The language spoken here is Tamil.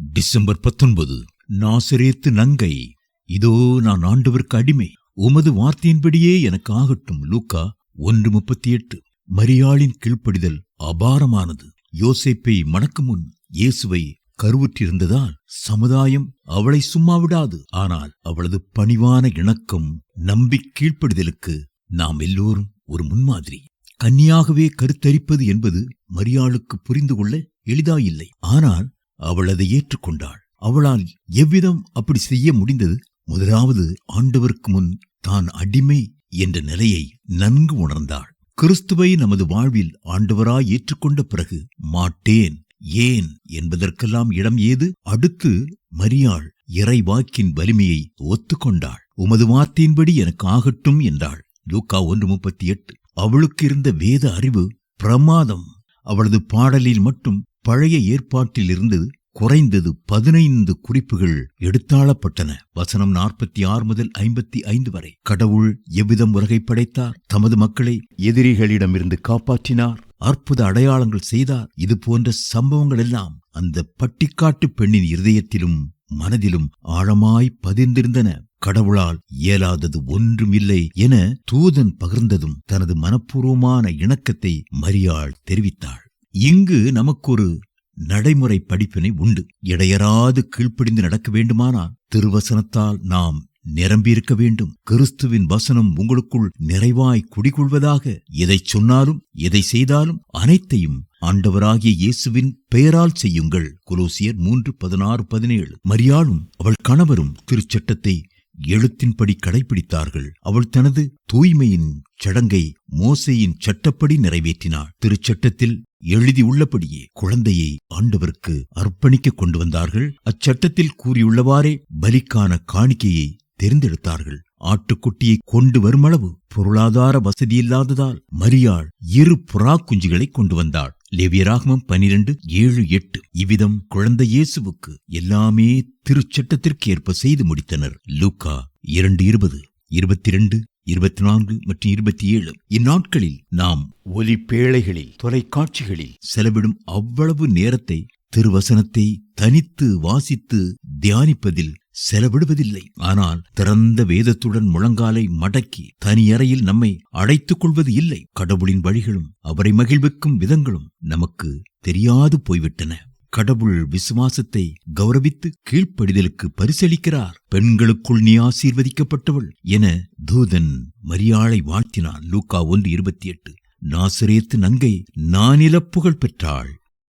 டிசம்பர் பத்தொன்பது நாசரேத்து நங்கை. இதோ நான் ஆண்டவருக்கு அடிமை. உமது வார்த்தையின்படியே எனக்கு ஆகட்டும் லூக்கா ஒன்று முப்பத்தி எட்டு மரியாளின் கீழ்ப்படிதல் அபாரமானது. யோசேப்பை மணக்கும் முன் இயேசுவை கருவுற்றிருந்ததால் சமுதாயம் அவளை சும்மா விடாது. ஆனால் அவளது பணிவான இணக்கம் நம்பி கீழ்ப்படிதலுக்கு நாம் எல்லோரும் ஒரு முன்மாதிரி. கன்னியாகவே கருத்தரிப்பது என்பது மரியாளுக்கு புரிந்து கொள்ள எளிதாயில்லை. ஆனால் அவள் அதை ஏற்றுக்கொண்டாள். அவளால் எவ்விதம் அப்படி செய்ய முடிந்தது? முதலாவது ஆண்டவருக்கு முன் தான் அடிமை என்ற நிலையை நன்கு உணர்ந்தாள். கிறிஸ்துவை நமது வாழ்வில் ஆண்டவராய் ஏற்றுக்கொண்ட பிறகு மாட்டேன் ஏன் என்பதற்கெல்லாம் இடம் ஏது? அடுத்து மரியாள் இறைவாக்கின் வலிமையை ஒத்துக்கொண்டாள். உமது வார்த்தையின்படி எனக்கு ஆகட்டும் என்றாள். லூக்கா ஒன்று முப்பத்தி எட்டு. அவளுக்கு இருந்த வேத அறிவு பிரமாதம். அவளது பாடலில் மட்டும் பழைய ஏற்பாட்டிலிருந்து குறைந்தது பதினைந்து குறிப்புகள் எடுத்தாளப்பட்டன. வசனம் நாற்பத்தி ஆறு முதல் ஐம்பத்தி ஐந்து வரை. கடவுள் எவ்விதம் உலகை படைத்தார்? தமது மக்களை எதிரிகளிடமிருந்து காப்பாற்றினார்? அற்புத அடையாளங்கள் செய்தார்? இது போன்ற சம்பவங்கள் எல்லாம் அந்த பட்டிக்காட்டு பெண்ணின் இருதயத்திலும் மனதிலும் ஆழமாய் பதிந்திருந்தன. கடவுளால் இயலாதது ஒன்றும் இல்லை என தூதன் பகிர்ந்ததும் தனது மனப்பூர்வமான இணக்கத்தை மரியாள் தெரிவித்தாள். இங்கு நமக்கொரு நடைமுறை படிப்பினை உண்டு. இடையராது கீழ்ப்படிந்து நடக்க வேண்டுமானால் திருவசனத்தால் நாம் நிரம்பியிருக்க வேண்டும். கிறிஸ்துவின் வசனம் உங்களுக்குள் நிறைவாய் குடிகொள்வதாக எதை சொன்னாலும் எதை செய்தாலும் அனைத்தையும் ஆண்டவராகிய இயேசுவின் பெயரால் செய்யுங்கள். குலோசியர் மூன்று பதினாறு பதினேழு. மரியாளும் அவள் கணவரும் திருச்சட்டத்தை எழுத்தின்படி கடைபிடித்தார்கள். அவள் தனது தூய்மையின் சடங்கை மோசையின் சட்டப்படி நிறைவேற்றினாள். திருச்சட்டத்தில் எழுதியுள்ளபடியே குழந்தையை ஆண்டவருக்கு அர்ப்பணிக்க கொண்டு வந்தார்கள். அச்சட்டத்தில் கூறியுள்ளவாறே பலிக்கான காணிக்கையை தெரிந்தெடுத்தார்கள். ஆட்டுக்குட்டியை கொண்டு வருமளவு பொருளாதார வசதியில்லாததால் மரியாள் இரு புறா குஞ்சுகளை கொண்டு வந்தாள். லேவியராகமம் பனிரெண்டு ஏழு எட்டு. இவ்விதம் குழந்தை இயேசுவுக்கு எல்லாமே திருச்சட்டத்திற்கு ஏற்ப செய்து முடித்தனர். லூக்கா இரண்டு இருபது இருபத்தி இரண்டு இருபத்தி நான்கு மற்றும் இருபத்தி ஏழு இந்நாட்களில் நாம் ஒலி பேழைகளில் தொலைக்காட்சிகளில் செலவிடும் அவ்வளவு நேரத்தை திருவசனத்தை தனித்து வாசித்து தியானிப்பதில் செலவிடுவதில்லை. ஆனால் திறந்த வேதத்துடன் முழங்காலை மடக்கி தனியறையில் நம்மை அடைத்துக் கொள்வது இல்லை. கடவுளின் வழிகளும் அவரை மகிழ்விக்கும் விதங்களும் நமக்கு தெரியாது போய்விட்டன. கடவுள் விசுவாசத்தை கௌரவித்து கீழ்ப்படிதலுக்கு பரிசளிக்கிறார். பெண்களுக்குள் நீ ஆசீர்வதிக்கப்பட்டவள் என தூதன் மரியாளை வாழ்த்தினான். லூக்கா ஒன்று இருபத்தி எட்டு. நாசிரியத்து நங்கை நானில புகழ் பெற்றாள்.